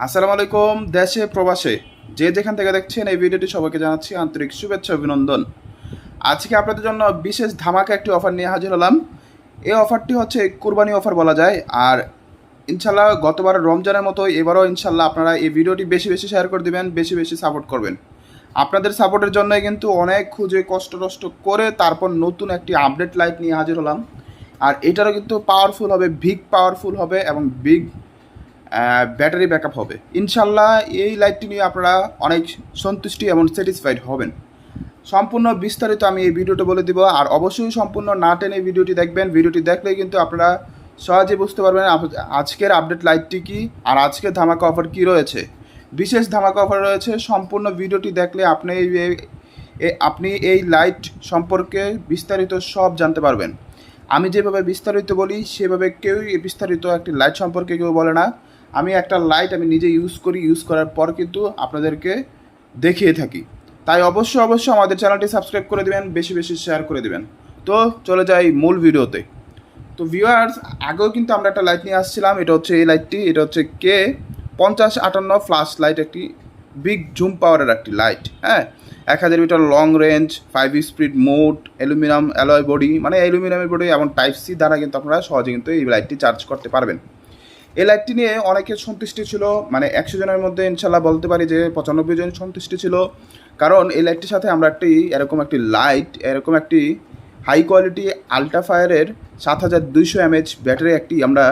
আসসালামু আলাইকুম, দেশে, প্রবাসে। যে যেখান থেকে দেখছেন এই ভিডিওটি সবাইকে জানাচ্ছি আন্তরিক শুভেচ্ছা, অভিনন্দন। আজকে আপনাদের জন্য বিশেষ ধামাকা একটি অফার নিয়ে হাজির হলাম। এই অফারটি হচ্ছে কুরবানি অফার বলা যায়। আর ইনশাল্লাহ গতবার রমজানের মতো এবারও ইনশাল্লাহ আপনারা এই ভিডিওটি বেশি বেশি শেয়ার করে দিবেন, বেশি বেশি সাপোর্ট করবেন। আপনাদের সাপোর্টের জন্যই কিন্তু অনেক খুঁজে কষ্ট টষ্ট করে তারপর নতুন একটি আপডেট লাইট নিয়ে হাজির হলাম। আর এটারও কিন্তু পাওয়ারফুল হবে বিগ পাওয়ারফুল হবে এবং বিগ ব্যাটারি ব্যাকআপ হবে। ইনশাল্লাহ এই লাইটটি নিয়ে আপনারা অনেক সন্তুষ্টি এবং স্যাটিসফাইড হবেন। সম্পূর্ণ বিস্তারিত আমি এই ভিডিওটা বলে দিব। আর অবশ্যই সম্পূর্ণ না টেনে ভিডিওটি দেখবেন। ভিডিওটি দেখলে কিন্তু আপনারা সহজে বুঝতে পারবেন আজকের আপডেট লাইটটি কি আর আজকের ধামাকা অফার কি রয়েছে। বিশেষ ধামাকা অফার রয়েছে, সম্পূর্ণ ভিডিওটি দেখলে আপনি আপনি এই লাইট সম্পর্কে বিস্তারিত সব জানতে পারবেন। আমি যেভাবে বিস্তারিত বলি, সেভাবে কেউই বিস্তারিত একটি লাইট সম্পর্কে কেউ বলে না। আমি একটা লাইট আমি নিজে ইউজ করি ইউজ করার পর কিন্তু আপনাদেরকে দেখিয়ে থাকি। তাই অবশ্যই অবশ্যই আমাদের চ্যানেলটি সাবস্ক্রাইব করে দেবেন, বেশি বেশি শেয়ার করে দেবেন। তো চলে যাই মূল ভিডিওতে। তো ভিউয়ার্স আগেও কিন্তু আমরা একটা লাইট নিয়ে আসছিলাম, এটা হচ্ছে এই লাইটটি এটা হচ্ছে কে পঞ্চাশ আটান্ন ফ্লাশ লাইট একটি বিগ জুম পাওয়ারের একটি লাইট হ্যাঁ? এক হাজার metre long range five speed mode aluminium alloy body মানে অ্যালুমিনিয়ামের বডি এবং টাইপ সি দ্বারা কিন্তু আপনারা সহজে কিন্তু এই লাইটটি চার্জ করতে পারবেন। এই লাইটটি নিয়ে অনেকের সন্তুষ্টি ছিল মানে একশো জনের মধ্যে ইনশাল্লাহ বলতে পারি যে পঁচানব্বই জন সন্তুষ্টি ছিল। কারণ এই লাইটটির সাথে আমরা একটি এরকম একটি লাইট এরকম একটি হাই কোয়ালিটি আলট্রা ফায়ারের সাত হাজার দুইশো এমএচ ব্যাটারি একটি আমরা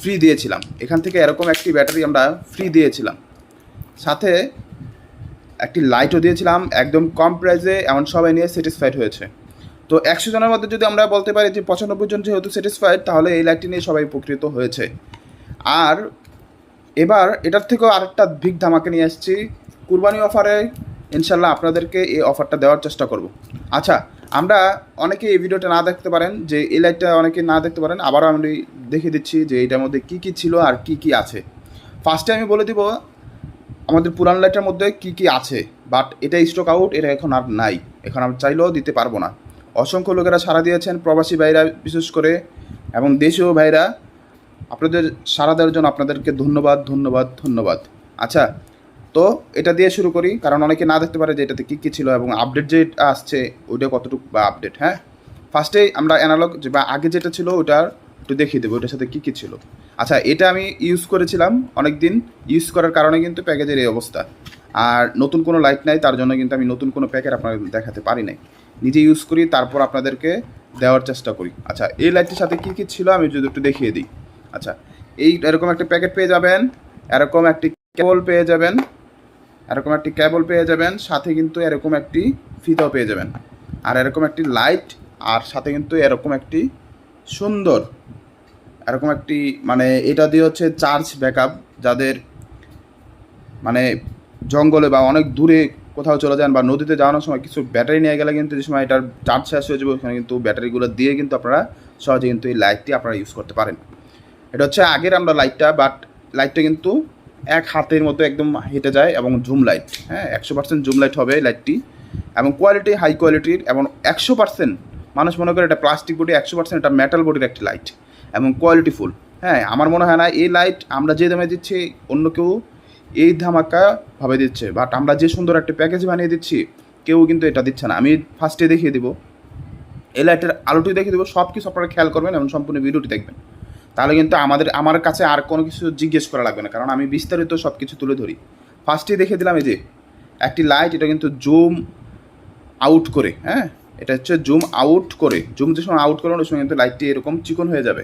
ফ্রি দিয়েছিলাম। এখান থেকে এরকম একটি ব্যাটারি আমরা ফ্রি দিয়েছিলাম। সাথে একটি লাইটও দিয়েছিলাম, একদম কম প্রাইসে এমন সবাই নিয়ে স্যাটিসফাইড হয়েছে। তো একশো জনের মধ্যে যদি আমরা বলতে পারি যে পঁচানব্বই জন যেহেতু স্যাটিসফাইড তাহলে এই লাইটটি নিয়ে সবাই উপকৃত হয়েছে। আর এবার এটার থেকেও আরেকটা বিগ ধামাকে নিয়ে এসেছি কুরবানি অফারে ইনশাল্লাহ আপনাদেরকে এই অফারটা দেওয়ার চেষ্টা করব। আচ্ছা আমরা অনেকে এই ভিডিওটা না দেখতে পারেন, যে এই লাইটটা অনেকে না দেখতে পারেন, আবারও আমি দেখে দিচ্ছি যে এটার মধ্যে কী কী ছিল আর কি কি আছে। ফার্স্টে আমি বলে দিব, আমাদের পুরান লাইটের মধ্যে কি কি আছে বাট এটা স্টক আউট এটা এখন আর নাই। এখন আমি চাইলেও দিতে পারব না। অসংখ্য লোকেরা সাড়া দিয়েছেন, প্রবাসী ভাইরা বিশেষ করে, এবং দেশীয় ভাইরা আপনাদের সাড়া দেওয়ার জন্য আপনাদেরকে ধন্যবাদ ধন্যবাদ ধন্যবাদ। আচ্ছা তো এটা দিয়ে শুরু করি, কারণ অনেকে না দেখতে পারে যে এটাতে কী কী ছিল এবং আপডেট যে আসছে, ওইটা কতটুকু বা আপডেট হ্যাঁ? ফার্স্টেই আমরা অ্যানালগ যে বা আগে যেটা ছিল ওটা একটু দেখিয়ে দেবো, ওটার সাথে কী কী ছিল। আচ্ছা এটা আমি ইউজ করেছিলাম অনেক দিন ইউজ করার কারণে কিন্তু প্যাকেজের এই অবস্থা। আর নতুন কোনো লাইট নাই, তার জন্য কিন্তু আমি নতুন কোনো প্যাকেট আপনাদের দেখাতে পারি নাই। নিজে ইউজ করি, তারপর আপনাদেরকে দেওয়ার চেষ্টা করি। আচ্ছা এই লাইটটির সাথে কী কী ছিল আমি যদি একটু দেখিয়ে দিই। আচ্ছা এই এরকম একটি প্যাকেট পেয়ে যাবেন, এরকম একটি কেবল পেয়ে যাবেন, এরকম একটি কেবল পেয়ে যাবেন, সাথে কিন্তু এরকম একটি ফিতাও পেয়ে যাবেন। আর এরকম একটি লাইট আর সাথে কিন্তু এরকম একটি সুন্দর, এরকম একটি মানে এটা দিয়ে হচ্ছে চার্জ ব্যাকআপ যাদের মানে জঙ্গলে বা অনেক দূরে কোথাও চলে যান বা নদীতে যাওয়ানোর সময় কিছু ব্যাটারি নিয়ে গেলে কিন্তু যে সময় এটার চার্জ শেষ হয়ে যাবে, ওখানে কিন্তু ব্যাটারিগুলো দিয়ে কিন্তু আপনারা সহজে কিন্তু এই লাইটটি আপনারা ইউজ করতে পারেন। এটা হচ্ছে আগের আমরা লাইটটা বাট লাইটটা কিন্তু এক হাতের মতো একদম হেঁটে যায় এবং জুম লাইট হ্যাঁ একশো পার্সেন্ট জুম লাইট হবে লাইটটি এবং কোয়ালিটি হাই কোয়ালিটির এবং একশো পার্সেন্ট মানুষ মনে করে এটা প্লাস্টিক বডি একশো পার্সেন্ট এটা মেটাল বডির একটি লাইট এবং কোয়ালিটি ফুল হ্যাঁ আমার মনে হয় না এই লাইট আমরা যে দামে দিচ্ছি, অন্য কেউ এই ধামাকা ভাবে দিচ্ছে বাট আমরা যে সুন্দর একটা প্যাকেজ বানিয়ে দিচ্ছি, কেউ কিন্তু এটা দিচ্ছে না। আমি ফার্স্টে দেখিয়ে দিব। এই লাইটের আলোটি দেখিয়ে দেবো সব কিছু আপনারা খেয়াল করবেন এবং সম্পূর্ণ ভিডিওটি দেখবেন। তাহলে কিন্তু আমাদের, আমার কাছে আর কোনো কিছু জিজ্ঞেস করা লাগবে না, কারণ আমি বিস্তারিত সব কিছু তুলে ধরি। ফার্স্টেই দেখে দিলাম এই যে, একটি লাইট এটা কিন্তু জুম আউট করে হ্যাঁ? এটা হচ্ছে জুম আউট করে জুম যে সময় আউট করবেন, ওই সময় কিন্তু লাইটটি এরকম চিকন হয়ে যাবে।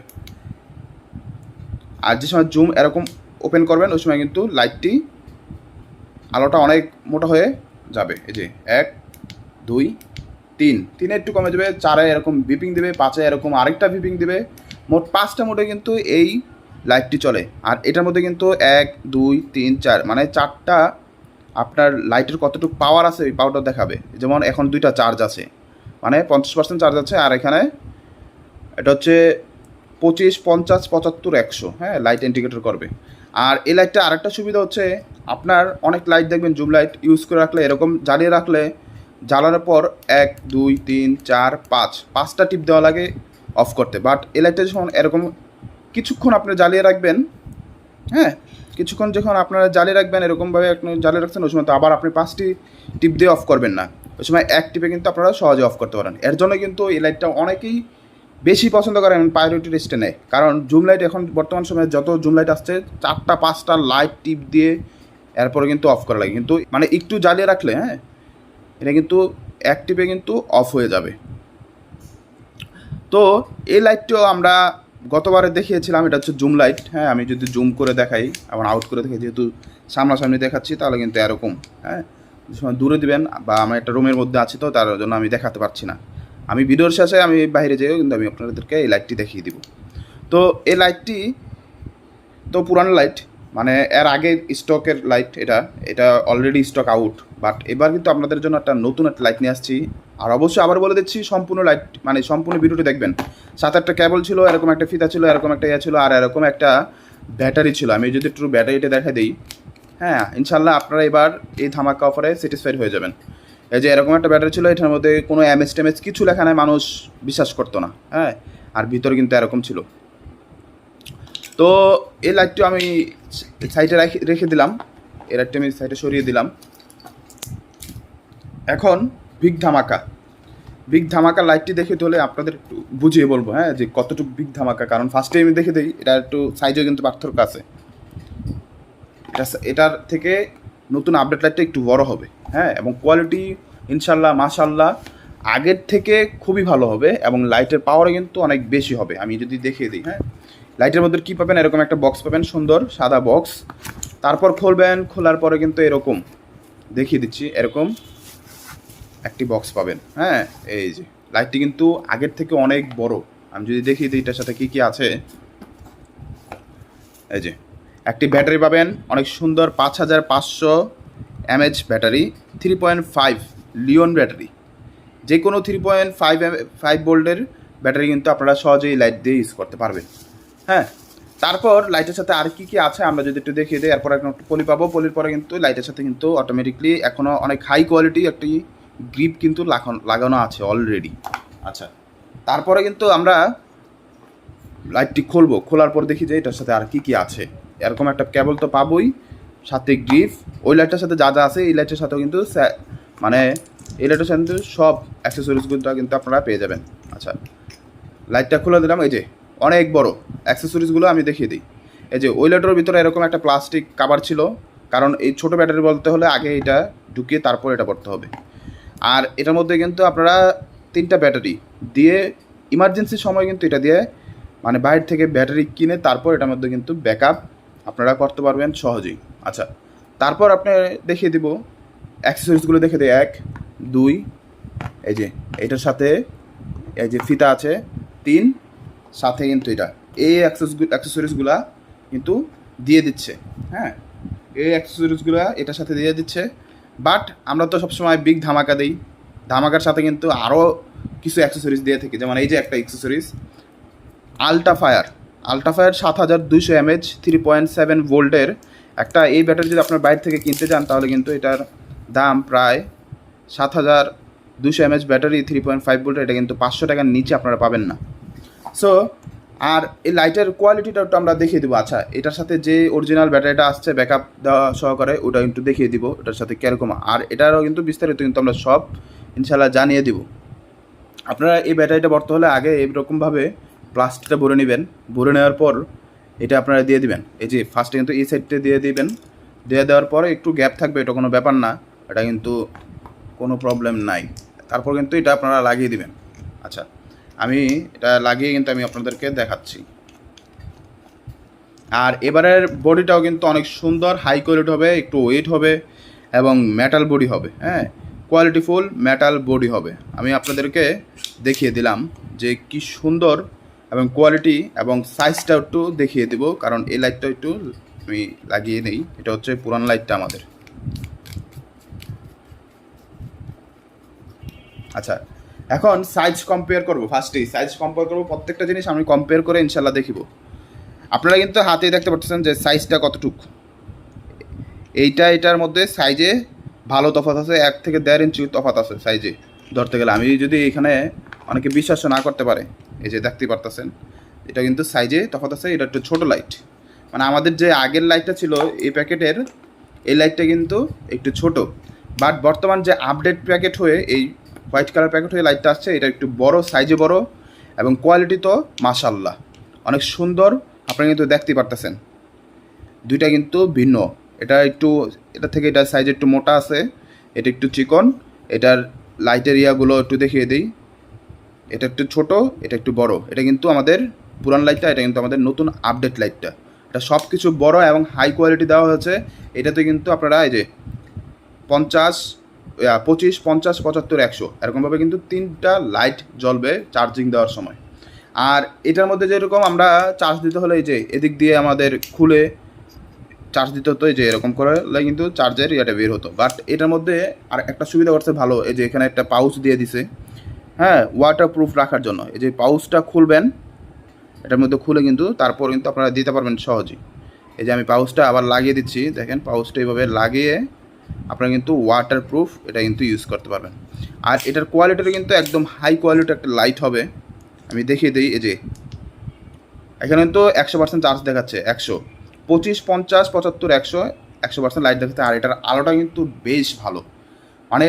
আর যে সময় জুম এরকম ওপেন করবেন, ওই সময় কিন্তু লাইটটি আলোটা অনেক মোটা হয়ে যাবে। এই যে, এক, দুই, তিন, তিনে একটু কমে যাবে, চারে এরকম বিপিং দেবে, পাঁচে এরকম আরেকটা বিপিং দেবে মোট পাঁচটা মোটে কিন্তু এই লাইটটি চলে। আর এটার মধ্যে কিন্তু এক, দুই, তিন, চার মানে চারটা আপনার লাইটের কতটুকু পাওয়ার আছে ওই পাওয়ারটা দেখাবে। যেমন এখন দুইটা চার্জ আছে। মানে পঞ্চাশ পার্সেন্ট চার্জ আছে আর এখানে এটা হচ্ছে পঁচিশ, পঞ্চাশ, পঁচাত্তর, একশো হ্যাঁ লাইট ইন্ডিকেটর করবে। আর এই লাইটটা আরেকটা সুবিধা হচ্ছে আপনার অনেক লাইট দেখবেন জুম লাইট ইউজ করে রাখলে, এরকম জ্বালিয়ে রাখলে জ্বালানোর পর এক, দুই, তিন, চার, পাঁচ, পাঁচটা টিপ দেওয়া লাগে অফ করতে। বাট এই লাইটটা যখন এরকম কিছুক্ষণ আপনি জ্বালিয়ে রাখবেন হ্যাঁ কিছুক্ষণ যখন আপনারা জ্বালিয়ে রাখবেন, এরকমভাবে আপনি জালি রাখছেন, ওই সময় তো আবার আপনি পাঁচটি টিপ দিয়ে অফ করবেন না। ওই সময় এক টিপে কিন্তু আপনারা সহজে অফ করতে পারেন। এর জন্য কিন্তু এই লাইটটা অনেকেই বেশি পছন্দ করেন প্রায়োরিটি লিস্টে নেয়। কারণ জুম লাইট এখন বর্তমান সময়ে যত জুম লাইট আসছে, চারটা, পাঁচটা লাইট টিপ দিয়ে এরপরে কিন্তু অফ করা লাগে। কিন্তু মানে একটু জ্বালিয়ে রাখলে হ্যাঁ এটা কিন্তু এক টিপে কিন্তু অফ হয়ে যাবে। তো এই লাইটটিও আমরা গতবারে দেখিয়েছিলাম, এটা হচ্ছে জুম লাইট হ্যাঁ আমি যদি জুম করে দেখাই এবং আউট করে দেখাই, যেহেতু সামনাসামনি দেখাচ্ছি, তাহলে কিন্তু এরকম হ্যাঁ সময় দূরে দিবেন, বা আমি একটা রুমের মধ্যে আছি তো, তার জন্য আমি দেখাতে পারছি না। আমি ভিডিওর শেষে আমি বাইরে যেও কিন্তু আমি আপনাদেরকে এই লাইটটি দেখিয়ে দিব। তো এই লাইটটি তো পুরানো লাইট মানে এর আগে স্টকের লাইট এটা এটা অলরেডি স্টক আউট বাট এবার কিন্তু আপনাদের জন্য একটা নতুন একটা লাইট নিয়ে আসছি আর অবশ্যই আবার বলে দিচ্ছি, সম্পূর্ণ লাইট মানে সম্পূর্ণ ভিডিওটি দেখবেন। সাত আটটা কেবল ছিল, এরকম একটা ফিতা ছিল, এরকম একটা ইয়ে ছিল, আর এরকম একটা ব্যাটারি ছিল। আমি যদি একটু ব্যাটারিটা দেখা দিই হ্যাঁ ইনশাল্লাহ আপনারা এবার এই ধামাকা অফারে স্যাটিসফাইড হয়ে যাবেন। এই যে এরকম একটা ব্যাটারি ছিল, এটার মধ্যে কোনো এমএস টেমএস কিছু লেখা নাই, মানুষ বিশ্বাস করতো না হ্যাঁ আর ভিতরে কিন্তু এরকম ছিল। তো এই লাইটটি আমি সাইডে রেখে দিলাম। এই লাইটটি আমি সাইডে সরিয়ে দিলাম। এখন বিগ ধামাকা। বিগ ধামাকা লাইটটি দেখে হলে আপনাদের একটু বুঝিয়ে বলব হ্যাঁ যে কতটুকু বিগ ধামাকা। কারণ ফার্স্টে আমি দেখে দিই, এটা একটু সাইজও কিন্তু পার্থক্য আছে। এটা এটার থেকে নতুন আপডেট লাইটটা একটু বড় হবে হ্যাঁ এবং কোয়ালিটি ইনশাল্লাহ মাশাল্লাহ আগের থেকে খুবই ভালো হবে এবং লাইটের পাওয়ারও কিন্তু অনেক বেশি হবে। আমি যদি দেখিয়ে দিই হ্যাঁ লাইটের মধ্যে কী পাবেন? এরকম একটা বক্স পাবেন, সুন্দর, সাদা বক্স তারপর খুলবেন, খোলার পরে কিন্তু এরকম, দেখিয়ে দিচ্ছি, এরকম। একটি বক্স পাবেন। হ্যাঁ এই যে লাইটটি কিন্তু আগের থেকে অনেক বড়। আমি যদি দেখিয়ে দিই এটার সাথে কী কী আছে। এই যে, একটি ব্যাটারি পাবেন, অনেক সুন্দর পাঁচ হাজার পাঁচশো MH battery three point five Li-ion battery. যে কোনো থ্রি পয়েন্ট ফাইভ ফাইভ ভোল্টের ব্যাটারি কিন্তু আপনারা সহজেই লাইট দিয়ে ইউজ করতে পারবেন। হ্যাঁ তারপর লাইটের সাথে আর কি কি আছে আমরা যদি একটু দেখিয়ে দিই, এরপর একটু পলি পাবো। পলির পরে কিন্তু লাইটের সাথে কিন্তু অটোমেটিকলি এখনও অনেক হাই কোয়ালিটি একটি গ্রিপ কিন্তু লাগানো- আছে অলরেডি আচ্ছা তারপরে কিন্তু আমরা লাইটটি খুলবো। খোলার পর দেখি যে এটার সাথে আর কি কি আছে। এরকম একটা কেবল তো পাবোই, সাথে গ্রিপ। ওই লাইটটার সাথে যা যা আছে, এই লাইটের সাথেও কিন্তু মানে এই লাইটের সাথে কিন্তু সব অ্যাক্সেসরিজগুলো কিন্তু আপনারা পেয়ে যাবেন। আচ্ছা লাইটটা খুলে দিলাম, এই যে অনেক বড় অ্যাক্সেসরিজগুলো আমি দেখিয়ে দিই। এই যে ওই লাইটের ভিতরে এরকম একটা প্লাস্টিক কাভার ছিল, কারণ এই ছোটো ব্যাটারি বলতে হলে আগে এটা ঢুকিয়ে তারপর এটা করতে হবে। আর এটার মধ্যে কিন্তু আপনারা তিনটা ব্যাটারি দিয়ে ইমার্জেন্সির সময় কিন্তু এটা দিয়ে মানে বাইরে থেকে ব্যাটারি কিনে তারপর এটার মধ্যে কিন্তু ব্যাকআপ আপনারা করতে পারবেন সহজেই। আচ্ছা তারপর আপনি দেখিয়ে দিব অ্যাক্সেসরিজগুলো দেখে দিই। এক, দুই, এই যে, এটার সাথে এই যে ফিতা আছে। তিন, সাথে কিন্তু এটা। এই অ্যাক্সেস অ্যাক্সেসরিজগুলা কিন্তু দিয়ে দিচ্ছে। হ্যাঁ এই অ্যাক্সেসরিজগুলা এটার সাথে দিয়ে দিচ্ছে। বাট আমরা তো সবসময় বিগ ধামাকা দিই। ধামাকার সাথে কিন্তু আরও কিছু অ্যাক্সেসরিজ দিয়ে থাকি, যেমন এই যে একটা accessories ultra fire ultra fire সাত হাজার দুইশো এমএচ থ্রি পয়েন্ট সেভেন ভোল্টের। একটা এই ব্যাটারি যদি আপনার বাইরে থেকে কিনতে চান, তাহলে কিন্তু এটার দাম প্রায় সাত হাজার দুশো MH battery three point five ভোল্টের, এটা কিন্তু পাঁচশো টাকার নিচে আপনারা পাবেন না। সো আর এই লাইটের কোয়ালিটিটা একটু আমরা দেখিয়ে দেবো। আচ্ছা এটার সাথে যে অরিজিনাল ব্যাটারিটা আসছে ব্যাকআপ দেওয়া সহকারে ওটা কিন্তু দেখিয়ে দিব, এটার সাথে কীরকম। আর এটারও কিন্তু বিস্তারিত কিন্তু আমরা সব ইনশাল্লাহ জানিয়ে দিব। আপনারা এই ব্যাটারিটা ভরতে হলে আগে এইরকমভাবে প্লাস্টিকটা ভরে নেবেন। ভরে নেওয়ার পর এটা আপনারা দিয়ে দিবেন। এই যে ফার্স্টে কিন্তু এই সাইডটা দিয়ে দিবেন। দিয়ে দেওয়ার পরে একটু গ্যাপ থাকবে, এটা কোনো ব্যাপার না। এটা কিন্তু কোনো প্রবলেম নাই। তারপর কিন্তু এটা আপনারা লাগিয়ে দিবেন। আচ্ছা আমি এটা লাগিয়ে কিন্তু আমি আপনাদেরকে দেখাচ্ছি। আর এবারের বডিটাও কিন্তু অনেক সুন্দর হাই কোয়ালিটি হবে, একটু ওয়েট হবে এবং মেটাল বডি হবে হ্যাঁ? কোয়ালিটিফুল মেটাল বডি হবে। আমি আপনাদেরকে দেখিয়ে দিলাম যে কি সুন্দর এবং কোয়ালিটি এবং সাইজটা একটু দেখিয়ে দেবো, কারণ এই লাইটটা একটু আমি লাগিয়ে নেই, এটা হচ্ছে পুরান লাইটটা আমাদের। আচ্ছা এখন সাইজ কম্পেয়ার করব ফার্স্টেই সাইজ কম্পেয়ার করব, প্রত্যেকটা জিনিস আমি কম্পেয়ার করে ইনশাল্লাহ দেখিব। আপনারা কিন্তু হাতেই দেখতে পাচ্ছেন যে সাইজটা কতটুক। এইটা, এটার মধ্যে সাইজে ভালো তফাৎ আছে, এক থেকে দেড় ইঞ্চি তফাৎ আছে সাইজে ধরতে গেলে আমি যদি এখানে অনেকে বিশ্বাস না করতে পারে, এই যে দেখতে পারতেছেন, এটা কিন্তু সাইজে তফাৎ আছে, এটা একটু ছোটো লাইট মানে আমাদের যে আগের লাইটটা ছিল, এই প্যাকেটের এই লাইটটা কিন্তু একটু ছোট। বাট বর্তমান যে আপডেট প্যাকেট হয়ে এই হোয়াইট কালার প্যাকেট হয়ে লাইটটা আসছে, এটা একটু বড় সাইজে বড় এবং কোয়ালিটি তো মাশাল্লাহ অনেক সুন্দর, আপনারা কিন্তু দেখতেই পারতেছেন। দুইটা কিন্তু ভিন্ন। এটা একটু, এটা থেকে এটা সাইজ একটু মোটা আছে, এটা একটু চিকন, এটার লাইটের ইয়াগুলো একটু দেখিয়ে দিই। এটা একটু ছোট, এটা একটু বড়। এটা কিন্তু আমাদের পুরান লাইটটা এটা কিন্তু আমাদের নতুন আপডেট লাইটটা এটা সব কিছু বড় এবং হাই কোয়ালিটি দেওয়া হয়েছে। এটাতে কিন্তু আপনারা এই যে পঞ্চাশ পঁচিশ, পঞ্চাশ, পঁচাত্তর, একশো। এরকমভাবে কিন্তু তিনটা লাইট জ্বলবে চার্জিং দেওয়ার সময়। আর এটার মধ্যে যেরকম আমরা চার্জ দিতে হলে এই যে এদিক দিয়ে আমাদের খুলে চার্জ দিতে হতো, এই যে এরকম করে কিন্তু চার্জের ইয়েটা বের হতো। বাট এটার মধ্যে আর একটা সুবিধা করছে ভালো, এই যে এখানে একটা পাউচ দিয়ে দিছে। হ্যাঁ ওয়াটার প্রুফ রাখার জন্য। এই যে পাউচটা খুলবেন, এটার মধ্যে খুলে কিন্তু তারপর কিন্তু আপনারা দিতে পারবেন সহজেই। এই যে আমি পাউচটা আবার লাগিয়ে দিচ্ছি, দেখেন পাউচটা এইভাবে লাগিয়ে আপনারা কিন্তু ওয়াটার প্রুফ এটা কিন্তু ইউজ করতে পারবেন। আর এটার কোয়ালিটিটা কিন্তু একদম হাই কোয়ালিটির একটা লাইট হবে। আমি দেখিয়ে দিই, এই যে। এখানে কিন্তু একশো পার্সেন্ট চার্জ দেখাচ্ছে, একশো। পঁচিশ, পঞ্চাশ, পঁচাত্তর, একশো একশো পার্সেন্ট লাইট দেখাচ্ছে। আর এটার আলোটা কিন্তু বেশ ভালো। মানে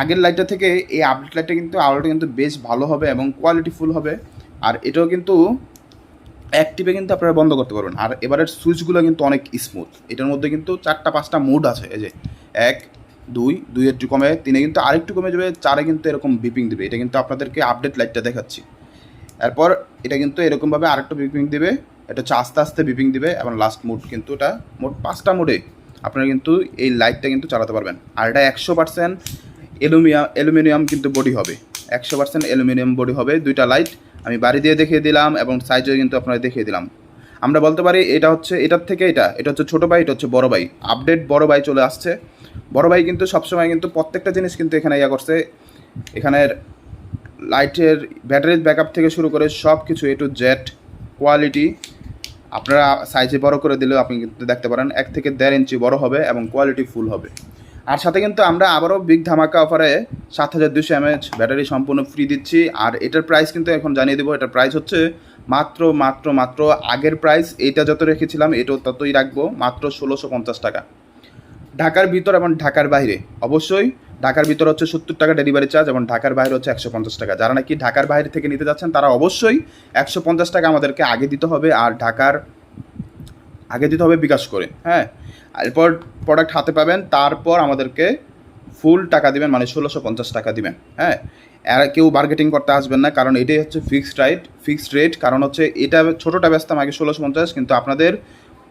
আগের লাইটটা থেকে এই আপডেট লাইটটা কিন্তু আলোটা কিন্তু বেশ ভালো হবে এবং কোয়ালিটিফুল হবে। আর এটাও কিন্তু অ্যাক্টিভে কিন্তু আপনারা বন্ধ করতে পারবেন। আর এবারের সুইচগুলো কিন্তু অনেক স্মুথ এটার মধ্যে কিন্তু চারটা, পাঁচটা মুড আছে। এই যে এক, দুই দুই একটু কমে, তিনে কিন্তু আরেকটু কমে যাবে, চারে কিন্তু এরকম বিপিং দেবে। এটা কিন্তু আপনাদেরকে আপডেট লাইটটা দেখাচ্ছি। এরপর এটা কিন্তু এরকমভাবে আরেকটা বিপিং দেবে। এটা হচ্ছে আস্তে আস্তে বিপিং দিবে এবং লাস্ট মুড কিন্তু এটা মোট পাঁচটা মোডে আপনারা কিন্তু এই লাইটটা কিন্তু চালাতে পারবেন। আর এটা একশো পার্সেন্ট অ্যালুমিনিয়াম অ্যালুমিনিয়াম কিন্তু বডি হবে। একশো পার্সেন্ট অ্যালুমিনিয়াম বডি হবে, দুইটা লাইট আমি বাড়ি দিয়ে দেখিয়ে দিলাম এবং সাইজও কিন্তু আপনারা দেখিয়ে দিলাম। আমরা বলতে পারি এটা হচ্ছে, এটার থেকে এটা এটা হচ্ছে ছোটো ভাই, এটা হচ্ছে বড় ভাই। আপডেট বড় ভাই চলে আসছে। বড় ভাই কিন্তু সবসময় কিন্তু প্রত্যেকটা জিনিস কিন্তু এখানে ইয়া করছে। এখানের লাইটের ব্যাটারির ব্যাকআপ থেকে শুরু করে সব কিছু এ টু জেড কোয়ালিটি আপনারা সাইজে বড় করে দিলেও আপনি কিন্তু দেখতে পারেন, এক থেকে দেড় ইঞ্চি বড় হবে এবং কোয়ালিটি ফুল হবে। আর সাথে কিন্তু আমরা আবারও বিগ ধামাকা অফারে সাত হাজার দুশো এমএচ ব্যাটারি সম্পূর্ণ ফ্রি দিচ্ছি। আর এটার প্রাইস কিন্তু এখন জানিয়ে দেবো, এটার প্রাইস হচ্ছে মাত্র মাত্র মাত্র আগের প্রাইস এইটা যত রেখেছিলাম, এটাও ততই রাখব, মাত্র ষোলোশো পঞ্চাশ টাকা। ঢাকার ভিতর এবং ঢাকার বাইরে, অবশ্যই ঢাকার ভিতর হচ্ছে সত্তর টাকা ডেলিভারি চার্জ এবং ঢাকার বাইরে হচ্ছে একশো পঞ্চাশ টাকা। যারা নাকি ঢাকার বাইরে থেকে নিতে যাচ্ছেন, তারা অবশ্যই একশো পঞ্চাশ টাকা আমাদেরকে আগে দিতে হবে। আর ঢাকার আগে দিতে হবে বিকাশ করে হ্যাঁ? এরপর প্রোডাক্ট হাতে পাবেন, তারপর আমাদেরকে ফুল টাকা দিবেন মানে ষোলোশো পঞ্চাশ টাকা দিবেন হ্যাঁ? আর কেউ বার্গেটিং করতে আসবেন না, কারণ এটাই হচ্ছে ফিক্সড রাইট ফিক্সড রেট কারণ হচ্ছে এটা ছোটোটা ব্যস্তাম আগে ষোলোশো পঞ্চাশ, কিন্তু আপনাদের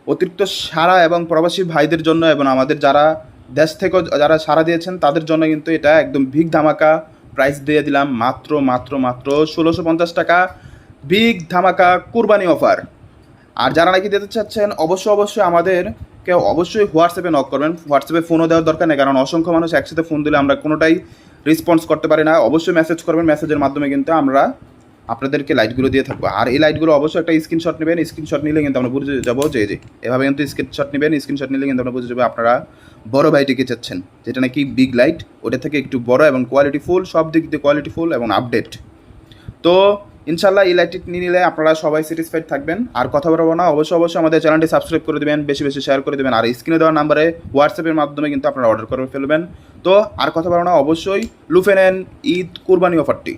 অতিরিক্ত সারা এবং প্রবাসী ভাইদের জন্য এবং আমাদের যারা দেশ থেকে যারা সারা দিয়েছেন, তাদের জন্য কিন্তু এটা একদম ভিগ ধামাকা প্রাইস দিয়ে দিলাম, মাত্র মাত্র মাত্র ষোলোশো পঞ্চাশ টাকা বিগ ধামাকা কুরবানি অফার আর যারা নাকি দিতে চাচ্ছেন, অবশ্যই অবশ্যই আমাদেরকে অবশ্যই হোয়াটসঅ্যাপে নক করবেন। হোয়াটসঅ্যাপে ফোনও দেওয়ার দরকার নেই, কারণ অসংখ্য মানুষ একসাথে ফোন দিলে আমরা কোনোটাই রেসপন্স করতে পারি না। অবশ্যই মেসেজ করবেন মেসেজের মাধ্যমে কিন্তু আমরা আপনাদেরকে লাইটগুলো দিয়ে থাকব। আর এই লাইটগুলো অবশ্যই একটা স্ক্রিনশট নেবেন। স্ক্রিনশট নিলে কিন্তু আমরা বুঝে যাব যে যে, এভাবে কিন্তু স্ক্রিনশট নেবেন। স্ক্রিনশট নিলে কিন্তু আমরা বুঝে যাব আপনারা বড় বাইটিকে চাচ্ছেন। যেটা নাকি বিগ লাইট ওটা থেকে একটু বড় এবং কোয়ালিটি ফুল সব দিক দিয়ে কোয়ালিটি ফুল এবং আপডেট তো ইনশাল্লাহ এই লাইটটি নিয়ে নিলে আপনারা সবাই স্যাটিসফাইড থাকবেন। আর কথা বলব না, অবশ্যই অবশ্যই আমাদের চ্যানেলটি সাবস্ক্রাইব করে দেবেন, বেশি বেশি শেয়ার করে দেবেন, আর স্ক্রিনে দেওয়ার নাম্বারে হোয়াটসঅ্যাপের মাধ্যমে কিন্তু আপনারা অর্ডার করে ফেলবেন। তো আর কথা বলব না, অবশ্যই লুফে নেন ঈদ কুরবানি অফারটি।